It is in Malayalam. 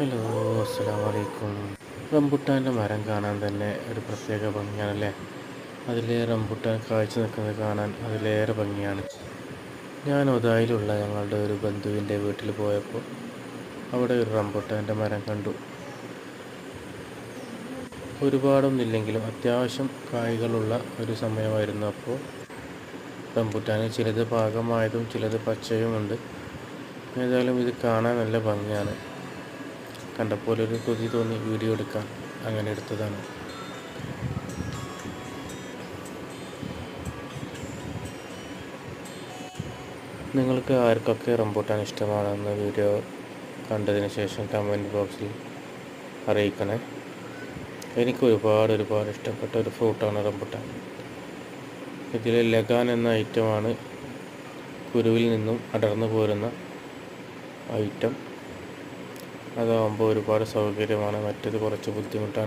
ഹലോ അസ്സാം വലൈക്കും റംബുട്ടാന്റെ മരം കാണാൻ തന്നെ ഒരു പ്രത്യേക ഭംഗിയാണല്ലേ? അതിലെ റംബുട്ടാൻ കാഴ്ച നിൽക്കുന്നത് കാണാൻ അതിലേറെ ഭംഗിയാണ്. ഞാൻ ഒതായിലുള്ള ഞങ്ങളുടെ ഒരു ബന്ധുവിന്റെ വീട്ടിൽ പോയപ്പോൾ അവിടെ ഒരു റംബുട്ടാന്റെ മരം കണ്ടു. ഒരുപാടൊന്നുമില്ലെങ്കിലും അത്യാവശ്യം കായ്കളുള്ള ഒരു സമയമായിരുന്നു അപ്പോൾ. റംബുട്ടാന് ചിലത് പാകമായതും ചിലത് പച്ചയുമുണ്ട്. ഏതായാലും ഇത് കാണാൻ നല്ല ഭംഗിയാണ്. കണ്ടപ്പോൾ ഒരു കൊതി തോന്നി വീഡിയോ എടുക്കാൻ. അങ്ങനെ എടുത്തതാണ്. നിങ്ങൾക്ക് ആർക്കൊക്കെ റംബൂട്ടാൻ ഇഷ്ടമാണെന്ന് വീഡിയോ കണ്ടതിന് ശേഷം കമന്റ് ബോക്സിൽ അറിയിക്കണേ. എനിക്ക് ഒരുപാട് ഒരുപാട് ഇഷ്ടപ്പെട്ട ഒരു ഫ്രൂട്ടാണ് റംബൂട്ടാൻ. ഇതിൽ ലഗാൻ എന്ന ഐറ്റമാണ് കുരുവിൽ നിന്നും അടർന്നു പോരുന്ന ഐറ്റം അതാകുമ്പോൾ ഒരുപാട് സൗകര്യമാണ്. മറ്റേത് കുറച്ച് ബുദ്ധിമുട്ടാണ്.